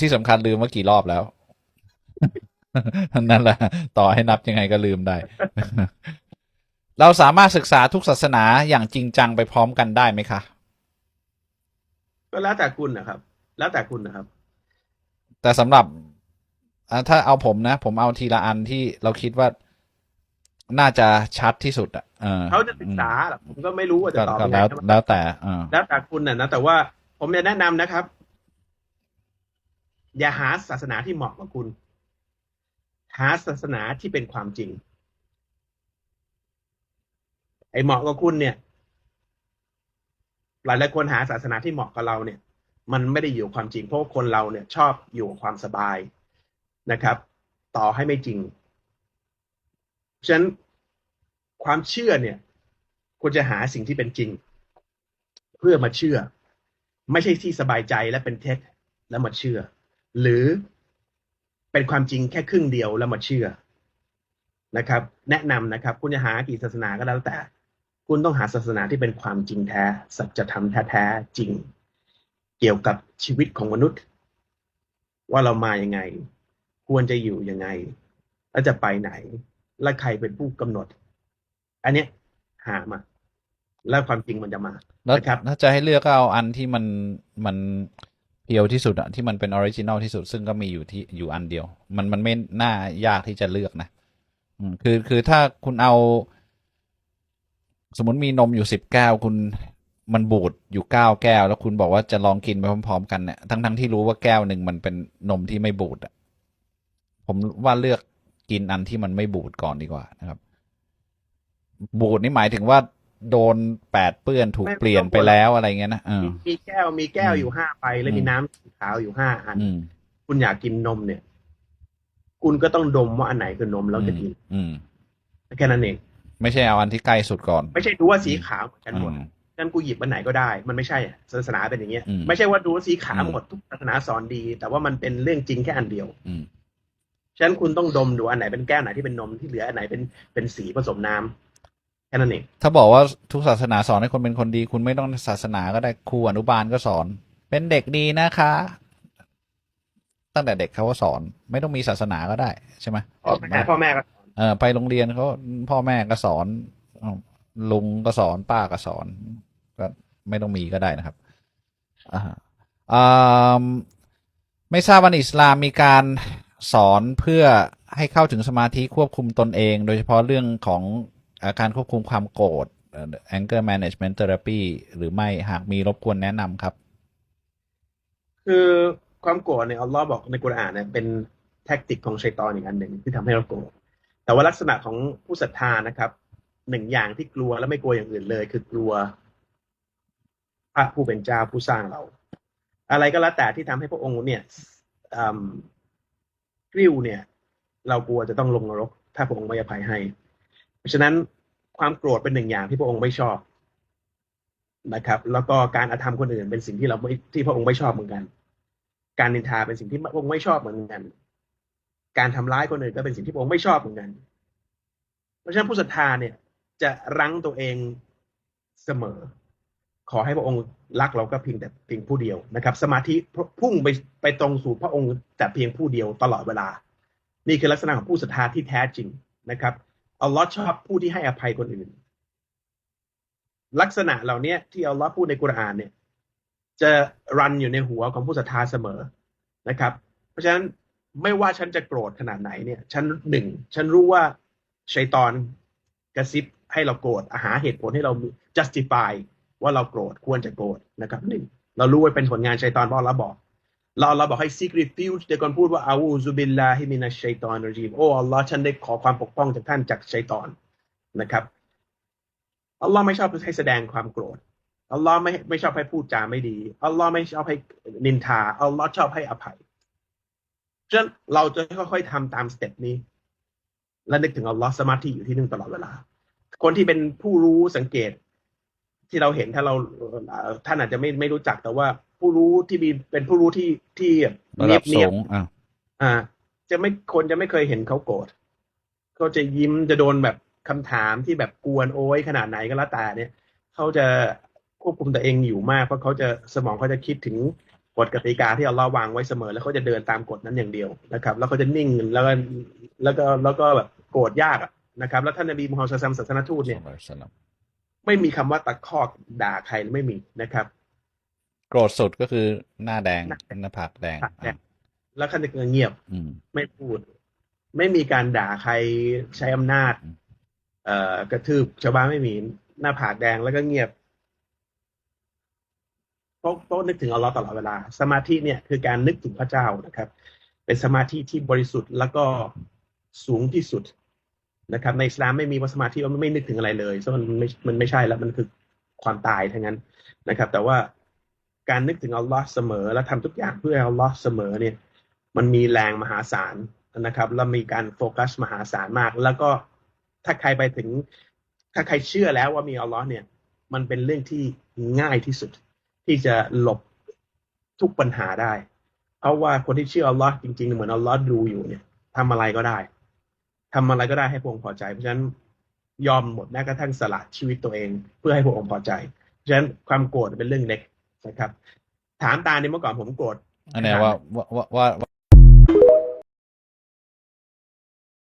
ที่สำคัญลืมว่ากี่รอบแล้วนั่นแหละต่อให้นับยังไงก็ลืมได้ เราสามารถศึกษาทุกศาสนาอย่างจริงจังไปพร้อมกันได้ไหมคะ ก็แล้วแต่คุณนะครับ แล้วแต่คุณนะครับ แต่สำหรับอะถ้าเอาผมนะ ผมเอาทีละอันที่เราคิดว่าน่าจะชัดที่สุดอะเออเขาจะศึกษาเหรอผมก็ไม่รู้ว่าจะก็ตอบก็ยังไงแล้วใช่ไหมแล้วแต่เออแล้วแต่คุณน่ะนะแต่ว่าผมจะแนะนำนะครับ อย่าหาศาสนาที่เหมาะกับคุณ หาศาสนาที่เป็นความจริง ไอ้เหมาะกับคุณเนี่ย หลายหลายคนหาศาสนาที่เหมาะกับเราเนี่ย มันไม่ได้อยู่ความจริง เพราะคนเราเนี่ยชอบอยู่ความสบายนะครับ ต่อให้ไม่จริงฉะนั้นความเชื่อเนี่ยควรจะหาสิ่งที่เป็นจริง เพื่อมาเชื่อ ไม่ใช่ที่สบายใจและเป็นเท็จแล้วมาเชื่อ หรือเป็นความจริงแค่ครึ่งเดียวแล้วมาเชื่อนะครับ แนะนำนะครับ คุณจะหากี่ศาสนาก็แล้วแต่ คุณต้องหาศาสนาที่เป็นความจริงแท้ สัจธรรมแท้ๆจริง เกี่ยวกับชีวิตของมนุษย์ ว่าเรามายังไง ควรจะอยู่ยังไง แล้วจะไปไหน และใครเป็นผู้กำหนด อันเนี้ยหามาแล้วความจริงมันจะมาแล้วนะครับถ้าจะให้เลือกก็เอาอันที่มันมัน เพียวที่สุดอะที่มันเป็นออริจินอลที่สุดซึ่งก็มีอยู่ที่อยู่อันเดียว มันมันไม่น่ายากที่จะเลือกนะคือคือถ้าคุณเอา สมมติมีนมอยู่สิบแก้วคุณมันบูดอยู่เก้าแก้ว แล้วคุณบอกว่าจะลองกินไปพร้อมๆกันเนี่ยทั้งทั้งที่รู้ว่าแก้วหนึ่งมันเป็นนมที่ไม่บูดอะผมว่าเลือกกินอันที่มันไม่บูดก่อนดีกว่านะครับ บูดนี่หมายถึงว่า โดนแปดเปื้อนถูกไม่เปลี่ยนไปแล้วอะไรเงี้ยนะเออมีแก้วมีแก้วอืมอยู่ห้าใบแล้วมีอืมน้ำสีขาวอยู่ห้าอันอืมคุณอยากกินนมเนี่ย คุณก็ต้องดมว่าอันไหนคือนมแล้วจะกิน อืมแค่นั้นเองไม่ใช่เอาอันที่ใกล้สุดก่อน ไม่ใช่ดูว่าสีขาวเหมือนกันหมดอืมงั้นกูหยิบอันไหนก็ได้ มันไม่ใช่อะศาสนาเป็นอย่างเงี้ยอืมไม่ใช่ว่าดูว่าสีขาวอืมหมดทุกศาสนาสอนดี แต่ว่ามันเป็นเรื่องจริงแค่อันเดียวอืมฉะนั้นคุณต้องดมดูอันไหนเป็นแก้วไหนที่เป็นนมที่เหลืออันไหนเป็นเป็นสีผสมน้ำ แค่นั้นเองถ้าบอกว่าทุกศาสนาสอนให้คนเป็นคนดี คุณไม่ต้องศาสนาก็ได้ครูอนุบาลก็สอน เป็นเด็กดีนะคะ ตั้งแต่เด็กเขาก็สอน ไม่ต้องมีศาสนาก็ได้ใช่ไหมพ่อแม่พ่อแม่ก็เออไปโรงเรียนเขาพ่อแม่ก็สอนอ้าวลุงก็สอนป้าก็สอนก็ไม่ต้องมีก็ได้นะครับอ่าอ่าไม่ทราบว่าในอิสลามมีการสอนเพื่อให้เข้าถึงสมาธิควบคุมตนเอง โดยเฉพาะเรื่องของ อาการควบคุมความโกรธ anger management therapy หรือไม่หากมีรบกวนแนะนำครับ คือความโกรธเนี่ยอัลลอฮ์บอกในกุรอานเนี่ยเป็นแท็กติกของชัยตอนอีกอันหนึ่งที่ทำให้เราโกรธแต่ว่าลักษณะของผู้ศรัทธานะครับหนึ่งอย่างที่กลัวและไม่กลัวอย่างอื่นเลย คือกลัวพระผู้เป็นเจ้าผู้สร้างเรา อะไรก็แล้วแต่ที่ทำให้พระองค์เนี่ยกริ้วเนี่ย เรากลัวจะต้องลงนรก ถ้าพระองค์ไม่อภัยให้ ราะฉะนั้นความโกรธเป็นหนึ่งอย่างที่พระองค์ไม่ชอบนะครับ แล้วก็การอาธรรมคนอื่นเป็นสิ่งที่เราไม่ที่พระองค์ไม่ชอบเหมือนกัน การนินทาเป็นสิ่งที่พระองค์ไม่ชอบเหมือนกัน การทำร้ายคนอื่นก็เป็นสิ่งที่พระองค์ไม่ชอบเหมือนกัน เพราะฉะนั้นผู้ศรัทธาเนี่ยจะรั้งตัวเองเสมอ ขอให้พระองค์รักเราก็เพียงแต่เพียงผู้เดียวนะครับ สมาธิพุ่งไปไปตรงสู่พระองค์แต่เพียงผู้เดียวตลอดเวลา นี่คือลักษณะของผู้ศรัทธาที่แท้จริงนะครับ อัลลอฮ์ชอบผู้ที่ให้อภัยคนอื่น ลักษณะเหล่านี้ที่อัลลอฮ์พูดในกุรอานเนี่ย จะรันอยู่ในหัวของผู้ศรัทธาเสมอนะครับ เพราะฉะนั้นไม่ว่าฉันจะโกรธขนาดไหนเนี่ย ฉันหนึ่ง ฉันรู้ว่าชัยตอนกระซิบให้เราโกรธหาเหตุผลให้เรา justify ว่าเราโกรธควรจะโกรธนะครับหนึ่งเรารู้ว่าเป็นผลงานชัยตอนเพราะเราบอก เราเราบอกให้ seek refuge ในการพูดว่าอาอูซุบิลลาฮิมินัชชัยตอนรจีมโอ้อัลลอฮ์ฉันได้ขอความปกป้องจากท่านจากชัยตอนนะครับอัลลอฮ์ไม่ชอบให้แสดงความโกรธอัลลอฮ์ไม่ไม่ชอบให้พูดจาไม่ดีอัลลอฮ์ไม่ชอบให้นินทาอัลลอฮ์ชอบให้อภัยฉะนั้นเราจะค่อยๆทำตามสเต็ปนี้ และนึกถึงอัลลอฮ์สมาธิอยู่ที่นึงตลอดเวลา คนที่เป็นผู้รู้สังเกต ที่เราเห็นถ้าเราท่านอาจจะไม่ไม่รู้จักแต่ว่า ผู้รู้ที่มีเป็นผู้รู้ที่ที่ระเนีดัยบบเนีสูยบงอะอ่า จะไม่คนจะไม่เคยเห็นเขาโกรธเขาจะยิ้มจะโดนแบบคำถามที่แบบกวนโอ้ยขนาดไหนก็แล้วแต่เนี่ยเขาจะควบคุมตัวเองอยู่มากเพราะเขาจะสมองเขาจะคิดถึงกฎกติกาที่อัลลอฮ์วางไว้เสมอ แล้วเขาจะเดินตามกฎนั้นอย่างเดียวนะครับ แล้วเขาจะนิ่งแล้วก็แล้วก็แล้วก็แบบโกรธยากอะนะครับ แล้วท่านนบีมุฮัมมัดศาสนาทูตเนี่ยไม่มีคำว่าตะคอกด่าใครไม่มีนะครับ โกรธสุดก็คือหน้าแดงหน้าแดงหน้าผากแดงปากแดง แล้วเขาจะเงียบอืมไม่พูด ไม่มีการด่าใครใช้อำนาจอืมเอ่อกระทืบชาวบ้านไม่มีหน้าผากแดงแล้วก็เงียบเพราะเพราะนึกถึงอัลลอฮ์ตลอดเวลา สมาธิเนี่ยคือการนึกถึงพระเจ้านะครับ เป็นสมาธิที่บริสุทธิ์แล้วก็สูงที่สุดนะครับ ในอิสลามไม่มีว่าสมาธิว่ามันไม่นึกถึงอะไรเลยซึ่งมันไม่มันไม่ใช่แล้วมันคือความตายทั้งนั้นนะครับ แต่ว่า การนึกถึงอัลลอฮ์เสมอ และทำทุกอย่างเพื่ออัลลอฮ์เสมอเนี่ยมันมีแรงมหาศาลนะครับแล้วมีการโฟกัสมหาศาลมาก แล้วก็ถ้าใครไปถึง ถ้าใครเชื่อแล้วว่ามีอัลลอฮ์เนี่ย มันเป็นเรื่องที่ง่ายที่สุด ที่จะหลบทุกปัญหาได้ เพราะว่าคนที่เชื่ออัลลอฮ์จริงๆ เหมือนอัลลอฮ์ดูอยู่เนี่ยทำอะไรก็ได้ทำอะไรก็ได้ให้พระองค์พอใจ เพราะฉะนั้นยอมหมดแม้กระทั่งสละชีวิตตัวเอง เพื่อให้พระองค์พอใจ เพราะฉะนั้นความโกรธเป็นเรื่องเล็ก นะครับ ถามตาในเมื่อก่อนผมโกรธอันไหนว่าว่าว่า